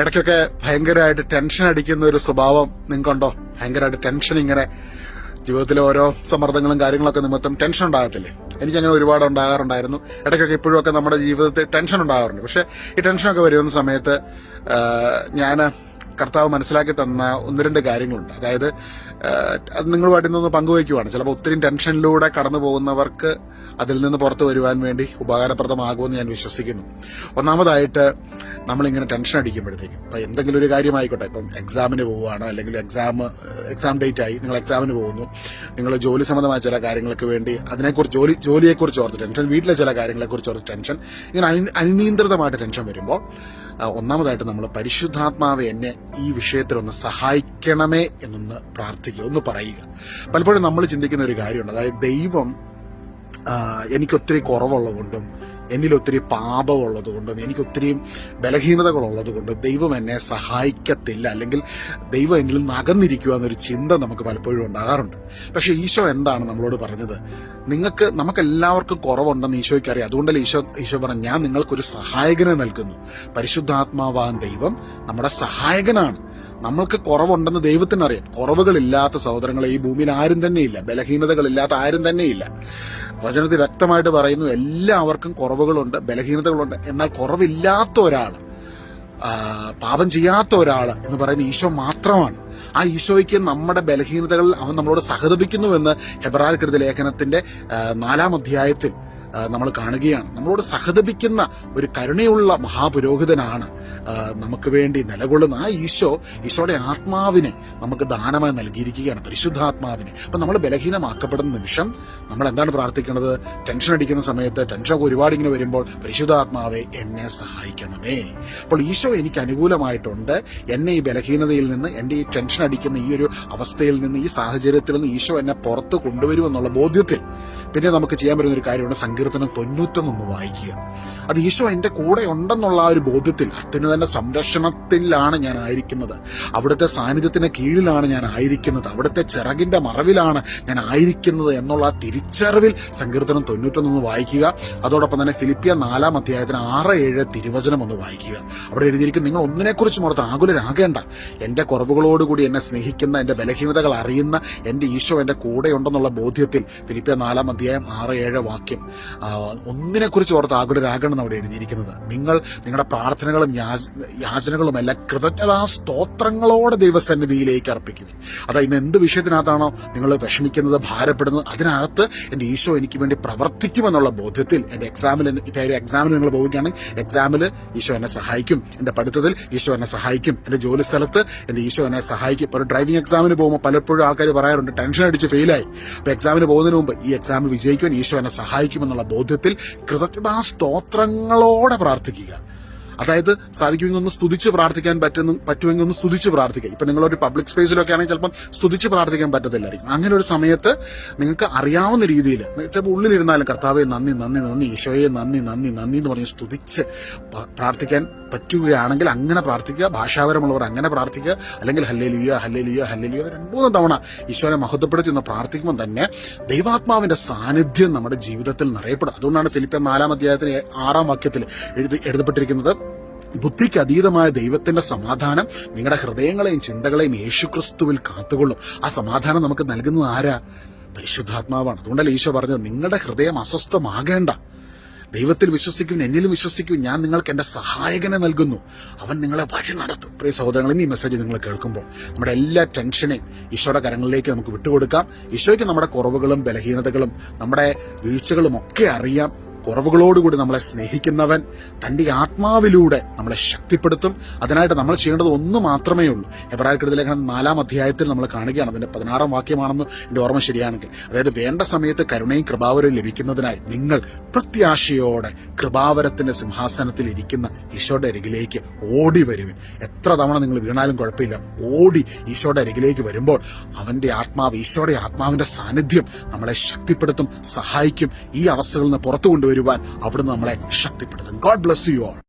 ഇടയ്ക്കൊക്കെ ഭയങ്കരമായിട്ട് ടെൻഷൻ അടിക്കുന്ന ഒരു സ്വഭാവം നിങ്ങൾക്കുണ്ടോ? ഭയങ്കരമായിട്ട് ടെൻഷൻ ഇങ്ങനെ ജീവിതത്തിലെ ഓരോ സമ്മർദ്ദങ്ങളും കാര്യങ്ങളൊക്കെ നിമിത്തം ടെൻഷൻ ഉണ്ടാകത്തില്ലേ? എനിക്കങ്ങനെ ഒരുപാട് ഉണ്ടാകാറുണ്ടായിരുന്നു. ഇടയ്ക്കൊക്കെ ഇപ്പോഴും നമ്മുടെ ജീവിതത്തിൽ ടെൻഷൻ ഉണ്ടാകാറുണ്ട്. പക്ഷെ ഈ ടെൻഷനൊക്കെ വരുന്ന സമയത്ത് ഞാൻ കർത്താവ് മനസ്സിലാക്കി തന്ന ഒന്ന് രണ്ട് കാര്യങ്ങളുണ്ട്. അതായത് അത് നിങ്ങളുമായിട്ട് ഇന്നൊന്ന് പങ്കുവയ്ക്കുവാണ്. ചിലപ്പോൾ ഒത്തിരി ടെൻഷനിലൂടെ കടന്നു പോകുന്നവർക്ക് അതിൽ നിന്ന് പുറത്തു വരുവാൻ വേണ്ടി ഉപകാരപ്രദമാകുമെന്ന് ഞാൻ വിശ്വസിക്കുന്നു. ഒന്നാമതായിട്ട് നമ്മളിങ്ങനെ ടെൻഷൻ അടിക്കുമ്പോഴത്തേക്കും ഇപ്പം എന്തെങ്കിലും ഒരു കാര്യമായിക്കോട്ടെ ഇപ്പം എക്സാമിന് പോവുകയാണ് അല്ലെങ്കിൽ എക്സാം എക്സാം ഡേറ്റ് ആയി നിങ്ങൾ എക്സാമിന് പോകുന്നു നിങ്ങൾ ജോലി സംബന്ധമായ ചില കാര്യങ്ങൾക്ക് വേണ്ടി അതിനെക്കുറിച്ച് ജോലി ജോലിയെക്കുറിച്ച് ഓർത്ത് ടെൻഷൻ വീട്ടിലെ ചില കാര്യങ്ങളെക്കുറിച്ച് ഓർത്ത് ടെൻഷൻ ഇങ്ങനെ അനി- അനിയന്ത്രിതമായിട്ട് ടെൻഷൻ വരുമ്പോൾ ഒന്നാമതായിട്ട് നമ്മൾ പരിശുദ്ധാത്മാവ് എന്നെ ഈ വിഷയത്തിൽ ഒന്ന് സഹായിക്കണമേ എന്നൊന്ന് പ്രാർത്ഥിക്കുക ഒന്ന് പറയുക. പലപ്പോഴും നമ്മൾ ചിന്തിക്കുന്ന ഒരു കാര്യമുണ്ട്. അതായത് ദൈവം എനിക്ക് എനിക്കൊത്തിരി കുറവുള്ളതുകൊണ്ടും എന്നിൽ ഒത്തിരി പാപമുള്ളത് കൊണ്ടും എനിക്ക് ഒത്തിരി ബലഹീനതകളുള്ളത് കൊണ്ടും ദൈവം എന്നെ സഹായിക്കത്തില്ല. അല്ലെങ്കിൽ ദൈവം എന്നിൽ നിന്ന് അകന്നിരിക്കുക എന്നൊരു ചിന്ത നമുക്ക് പലപ്പോഴും ഉണ്ടാകാറുണ്ട്. പക്ഷെ ഈശോ എന്താണ് നമ്മളോട് പറഞ്ഞത്? നിങ്ങൾക്ക് നമുക്ക് എല്ലാവർക്കും കുറവുണ്ടെന്ന് ഈശോയ്ക്ക് അറിയാം അതുകൊണ്ടല്ലേ ഈശോ ഈശോ പറഞ്ഞു ഞാൻ നിങ്ങൾക്കൊരു സഹായകനെ നൽകുന്നു. പരിശുദ്ധാത്മാവാൻ ദൈവം നമ്മുടെ സഹായകനാണ്. നമ്മൾക്ക് കുറവുണ്ടെന്ന് ദൈവത്തിനറിയാം. കുറവുകളില്ലാത്ത സഹോദരങ്ങളെ ഈ ഭൂമിയിൽ ആരും തന്നെയില്ല. ബലഹീനതകളില്ലാത്ത ആരും തന്നെയില്ല. വചനത്തിൽ വ്യക്തമായിട്ട് പറയുന്നു എല്ലാവർക്കും കുറവുകളുണ്ട് ബലഹീനതകളുണ്ട്. എന്നാൽ കുറവില്ലാത്ത ഒരാൾ പാപം ചെയ്യാത്ത ഒരാൾ എന്ന് പറയുന്ന ഈശോ മാത്രമാണ്. ആ ഈശോയ്ക്ക് നമ്മുടെ ബലഹീനതകളിൽ അവൻ നമ്മളോട് സഹതപിക്കുന്നുവെന്ന് ഹെബ്രാർക്കെടുത്ത ലേഖനത്തിന്റെ നാലാം അധ്യായത്തിൽ നമ്മൾ കാണുകയാണ്. നമ്മളോട് സഹതപിക്കുന്ന ഒരു കരുണയുള്ള മഹാപുരോഹിതനാണ് നമുക്ക് വേണ്ടി നിലകൊള്ളുന്ന ആ ഈശോ ഈശോയുടെ ആത്മാവിനെ നമുക്ക് ദാനമായി നൽകിയിരിക്കുകയാണ് പരിശുദ്ധാത്മാവിനെ. അപ്പൊ നമ്മൾ ബലഹീനമാക്കപ്പെടുന്ന നിമിഷം നമ്മൾ എന്താണ് പ്രാർത്ഥിക്കുന്നത് ടെൻഷൻ അടിക്കുന്ന സമയത്ത് ടെൻഷനൊക്കെ ഒരുപാട് ഇങ്ങനെ വരുമ്പോൾ പരിശുദ്ധാത്മാവെ എന്നെ സഹായിക്കണമേ. അപ്പോൾ ഈശോ എനിക്ക് അനുകൂലമായിട്ടുണ്ട്. എന്നെ ഈ ബലഹീനതയിൽ നിന്ന് എന്റെ ഈ ടെൻഷൻ അടിക്കുന്ന ഈ ഒരു അവസ്ഥയിൽ നിന്ന് ഈ സാഹചര്യത്തിൽ നിന്ന് ഈശോ എന്നെ പുറത്ത് കൊണ്ടുവരുമെന്നുള്ള ബോധ്യത്തിൽ പിന്നെ നമുക്ക് ചെയ്യാൻ പറ്റുന്ന ഒരു കാര്യമാണ് സങ്കീർത്തനം തൊണ്ണൂറ്റൊന്നൊന്ന് വായിക്കുക. അത് ഈശോ എന്റെ കൂടെ ഉണ്ടെന്നുള്ള ആ ഒരു ബോധ്യത്തിൽ അത്തിന് തന്നെ സംരക്ഷണത്തിലാണ് ഞാൻ ആയിരിക്കുന്നത്. അവിടുത്തെ സാന്നിധ്യത്തിന് കീഴിലാണ് ഞാൻ ആയിരിക്കുന്നത്. അവിടുത്തെ ചിറകിന്റെ മറവിലാണ് ഞാൻ ആയിരിക്കുന്നത് എന്നുള്ള തിരിച്ചറിവിൽ സങ്കീർത്തനം തൊണ്ണൂറ്റൊന്നൊന്ന് വായിക്കുക. അതോടൊപ്പം തന്നെ ഫിലിപ്പിയ നാലാം അധ്യായത്തിന് ആറ് ഏഴ് തിരുവചനം ഒന്ന് വായിക്കുക. അവിടെ എഴുതിയിരിക്കും നിങ്ങൾ ഒന്നിനെക്കുറിച്ച് ഓർത്ത് ആകുലരാകേണ്ട. എന്റെ കുറവുകളോടുകൂടി എന്നെ സ്നേഹിക്കുന്ന എന്റെ ബലഹീനതകൾ അറിയുന്ന എന്റെ ഈശോ എന്റെ കൂടെ ഉണ്ടെന്നുള്ള ബോധ്യത്തിൽ ഫിലിപ്പിയ നാലാം അധ്യായം ആറ് ഏഴ് വാക്യം ഒന്നിനെക്കുറിച്ച് ഓർത്ത് ആകുലരാകണം അവിടെ എഴുതിയിരിക്കുന്നത്. നിങ്ങൾ നിങ്ങളുടെ പ്രാർത്ഥനകളും യാചനകളും എല്ലാം കൃതജ്ഞതാ സ്തോത്രങ്ങളോടെ ദൈവസന്നിധിയിലേക്ക് അർപ്പിക്കുക അതാ ഇന്ന് എന്ത് വിഷയത്തിനകത്താണോ നിങ്ങൾ വിഷമിക്കുന്നത് ഭാരപ്പെടുന്നത് അതിനകത്ത് എന്റെ ഈശോ എനിക്ക് വേണ്ടി പ്രവർത്തിക്കുമെന്നുള്ള ബോധ്യത്തിൽ എന്റെ എക്സാമിൽ ഇപ്പം ഒരു എക്സാമിൽ നിങ്ങൾ പോവുകയാണെങ്കിൽ എക്സാമിൽ ഈശോ എന്നെ സഹായിക്കും. എന്റെ പഠിത്തത്തിൽ ഈശോ എന്നെ സഹായിക്കും. എന്റെ ജോലി സ്ഥലത്ത് എന്റെ ഈശോ എന്നെ സഹായിക്കും. ഇപ്പോൾ ഒരു ഡ്രൈവിംഗ് എക്സാമിന് പോകുമ്പോൾ പലപ്പോഴും ആൾക്കാർ പറയാറുണ്ട് ടെൻഷൻ അടിച്ച് ഫെയിലായി അപ്പോൾ എക്സാമിന് പോകുന്നതിന് മുമ്പ് ഈ എക്സാമിൽ വിജയിക്കുവാൻ ഈശോ എന്നെ സഹായിക്കുമെന്നുള്ള ബോധ്യത്തിൽ കൃതജ്ഞതാ സ്തോത്രങ്ങളോടെ പ്രാർത്ഥിക്കുക. അതായത് സാധിക്കുമെങ്കിൽ ഒന്ന് സ്തുതിച്ച് പ്രാർത്ഥിക്കാൻ പറ്റുന്ന പറ്റുമെങ്കിൽ ഒന്ന് സ്തുതിച്ച് പ്രാർത്ഥിക്കുക. ഇപ്പൊ നിങ്ങളൊരു പബ്ലിക് സ്പേസിലൊക്കെ ആണെങ്കിൽ ചിലപ്പം സ്തുതിച്ച് പ്രാർത്ഥിക്കാൻ പറ്റത്തില്ലായിരിക്കും. അങ്ങനെ ഒരു സമയത്ത് നിങ്ങൾക്ക് അറിയാവുന്ന രീതിയിൽ ചിലപ്പോൾ ഉള്ളിലിരുന്നാലും കർത്താവെ നന്ദി നന്ദി നന്ദി ഈശോയെ നന്ദി നന്ദി നന്ദി എന്ന് പറഞ്ഞ് സ്തുതിച്ച് പ്രാർത്ഥിക്കാൻ പറ്റുകയാണെങ്കിൽ അങ്ങനെ പ്രാർത്ഥിക്കുക ഭാഷാപരമുള്ളവർ അങ്ങനെ പ്രാർത്ഥിക്കുക അല്ലെങ്കിൽ ഹല്ലേ ലിയ ഹല്ലേ ലിയ ഹല്ലേ ലിയ രണ്ടുമൂന്ന് തവണ ഈശോനെ മഹത്വപ്പെടുത്തി ഒന്ന് പ്രാർത്ഥിക്കുമ്പോൾ തന്നെ ദൈവാത്മാവിന്റെ സാന്നിധ്യം നമ്മുടെ ജീവിതത്തിൽ നിറയപ്പെടും. അതുകൊണ്ടാണ് ഫിലിപ്പ നാലാം അധ്യായത്തിന് ആറാം വാക്യത്തിൽ എഴുതി എഴുതപ്പെട്ടിരിക്കുന്നത് ബുദ്ധിക്ക് അതീതമായ ദൈവത്തിന്റെ സമാധാനം നിങ്ങളുടെ ഹൃദയങ്ങളെയും ചിന്തകളെയും യേശുക്രിസ്തുവിൽ കാത്തുകൊള്ളും. ആ സമാധാനം നമുക്ക് നൽകുന്നത് ആരാ? പരിശുദ്ധാത്മാവാണ്. അതുകൊണ്ടല്ലേ ഈശോ പറഞ്ഞത് നിങ്ങളുടെ ഹൃദയം അസ്വസ്ഥമാകേണ്ട. ദൈവത്തിൽ വിശ്വസിക്കും എന്നിലും വിശ്വസിക്കും. ഞാൻ നിങ്ങൾക്ക് എന്റെ സഹായകനെ നൽകുന്നു. അവൻ നിങ്ങളെ വഴി നടത്തും. പ്രിയ സഹോദരങ്ങൾ ഇന്ന് ഈ മെസ്സേജ് നിങ്ങൾ കേൾക്കുമ്പോൾ നമ്മുടെ എല്ലാ ടെൻഷനെയും ഈശോയുടെ കരങ്ങളിലേക്ക് നമുക്ക് വിട്ടുകൊടുക്കാം. ഈശോയ്ക്ക് നമ്മുടെ കുറവുകളും ബലഹീനതകളും നമ്മുടെ വീഴ്ചകളും ഒക്കെ അറിയാം. കുറവുകളോടുകൂടി നമ്മളെ സ്നേഹിക്കുന്നവൻ തന്റെ ആത്മാവിലൂടെ നമ്മളെ ശക്തിപ്പെടുത്തും. അതിനായിട്ട് നമ്മൾ ചെയ്യേണ്ടത് ഒന്ന് മാത്രമേ ഉള്ളൂ. എബ്രാഹിം ലേഖനം നാലാം അധ്യായത്തിൽ നമ്മൾ കാണുകയാണ്. അതിന്റെ പതിനാറാം വാക്യമാണെന്ന് എന്റെ ഓർമ്മ ശരിയാണെങ്കിൽ. അതായത് വേണ്ട സമയത്ത് കരുണയും കൃപാവരവും ലഭിക്കുന്നതിനായി നിങ്ങൾ പ്രത്യാശയോടെ കൃപാവരത്തിന്റെ സിംഹാസനത്തിൽ ഇരിക്കുന്ന ഈശോയുടെ അരികിലേക്ക് ഓടി വരുവിൻ. എത്ര തവണ നിങ്ങൾ വീണാലും കുഴപ്പമില്ല. ഓടി ഈശോയുടെ അരികിലേക്ക് വരുമ്പോൾ അവന്റെ ആത്മാവ് ഈശോയുടെ ആത്മാവിന്റെ സാന്നിധ്യം നമ്മളെ ശക്തിപ്പെടുത്തും സഹായിക്കും. ഈ അവസ്ഥകളിൽ നിന്ന് പുറത്തു കൊണ്ടുവരുവാൻ അവിടുന്ന് നമ്മളെ ശക്തിപ്പെടുത്തും. God bless you all